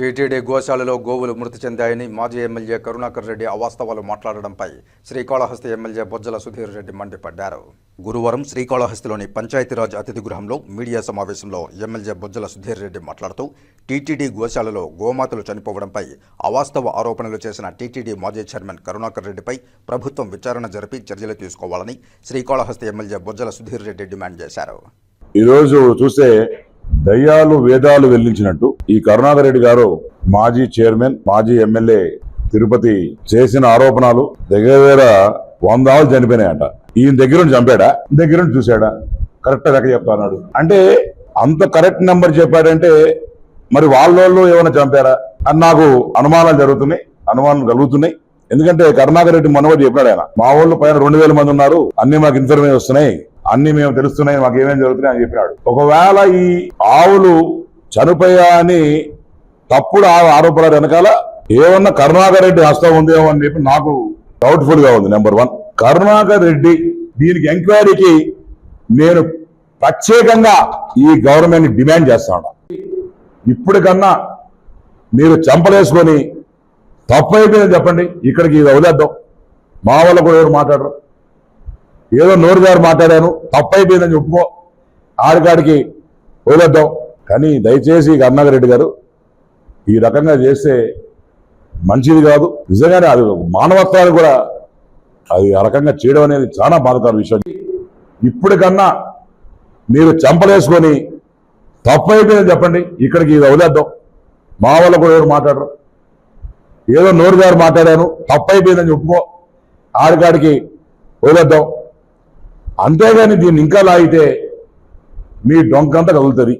TTD గోశాలలో గోవులు మృతి చెందాయని మాజీ ఎమ్మెల్యే కరుణాకర్ రెడ్డి అవాస్తవాలు మాట్లాడడంపై శ్రీకాళహస్తి ఎమ్మెల్యే బొజ్జల సుధీర్ రెడ్డి మండిపడ్డారు. గురువారం శ్రీకాళహస్తిలోని పంచాయతీరాజ్ అతిథి గృహంలో మీడియా సమావేశంలో ఎమ్మెల్యే బొజ్జల సుధీర్ రెడ్డి మాట్లాడుతూ టీటీడీ గోశాలలో గోమాతలు చనిపోవడంపై అవాస్తవ ఆరోపణలు చేసిన టీటీడీ మాజీ చైర్మన్ కరుణాకర్ రెడ్డిపై ప్రభుత్వం విచారణ జరిపి చర్యలు తీసుకోవాలని శ్రీకాళహస్తి ఎమ్మెల్యే బొజ్జల సుధీర్ రెడ్డి డిమాండ్ చేశారు. ఈరోజు చూస్తే దయ్యాలు వేదాలు వెల్లించినట్టు ఈ కరుణాకర్ రెడ్డి గారు మాజీ చైర్మన్ మాజీ ఎమ్మెల్యే తిరుపతి చేసిన ఆరోపణలు దగ్గర దగ్గర వందాలు చనిపోయినాయంట. ఈయన దగ్గర చంపాడా? దగ్గర చూశాడా? కరెక్ట్ లెక్క చెప్తాడు అంటే అంత కరెక్ట్ నెంబర్ చెప్పాడంటే మరి వాళ్ళోళ్ళు ఏమైనా చంపారా? అని నాకు అనుమానాలు జరుగుతున్నాయి అనుమానం కలుగుతున్నాయి. ఎందుకంటే కరుణాకర్ రెడ్డి మనవడు చెప్పాడు ఆయన మా వాళ్ళు పైన రెండు వేల మంది ఉన్నారు అన్ని మాకు ఇన్ఫర్మేషన్ వస్తున్నాయి అన్ని మేము తెలుస్తున్నాయి మాకు ఏమేమి జరుగుతున్నాయి అని చెప్పినాడు. ఒకవేళ ఈ ఆవులు చనిపోయా అని తప్పుడు ఆ- ఆరోపణల వెనకాల ఏమన్నా కరుణాకర్ రెడ్డి హస్తం ఉందేమో అని చెప్పి నాకు డౌట్ఫుల్గా ఉంది నెంబర్ వన్ కరుణాకర్ రెడ్డి దీనికి ఎంక్వైరీకి నేను ప్రత్యేకంగా ఈ గవర్నమెంట్ డిమాండ్ చేస్తాను ఇప్పటికన్నా మీరు చంపలేసుకొని తప్పు అయిపోయిందని చెప్పండి. ఇక్కడికి ఇది వదిలేద్దాం. మా వాళ్ళు కూడా ఎవరు మాట్లాడరు. ఏదో నోరు గారు మాట్లాడాను తప్పైపోయిందని చెప్పుకో. ఆడికాడికి వదిలేద్దాం. కానీ దయచేసి కరుణాకర్ గారు ఈ రకంగా చేస్తే మంచిది కాదు. నిజంగానే అది మానవత్వాన్ని కూడా అది ఆ రకంగా చేయడం అనేది చాలా బాధకర విషయం. ఇప్పటికన్నా మీరు చంపలేసుకొని తప్పైపోయిందని చెప్పండి. ఇక్కడికి ఇది వదిలేద్దాం. మా వాళ్ళు కూడా ఎవరు మాట్లాడరు. ఏదో నోరు గారు మాట్లాడాను తప్పైపోయిందని అయిపోయిందని చెప్పుకో. ఆడికాడికి వదిలేద్దాం. అంతేగాని దీన్ని ఇంకా లాగితే మీ డొంకంతా కదులుతుంది.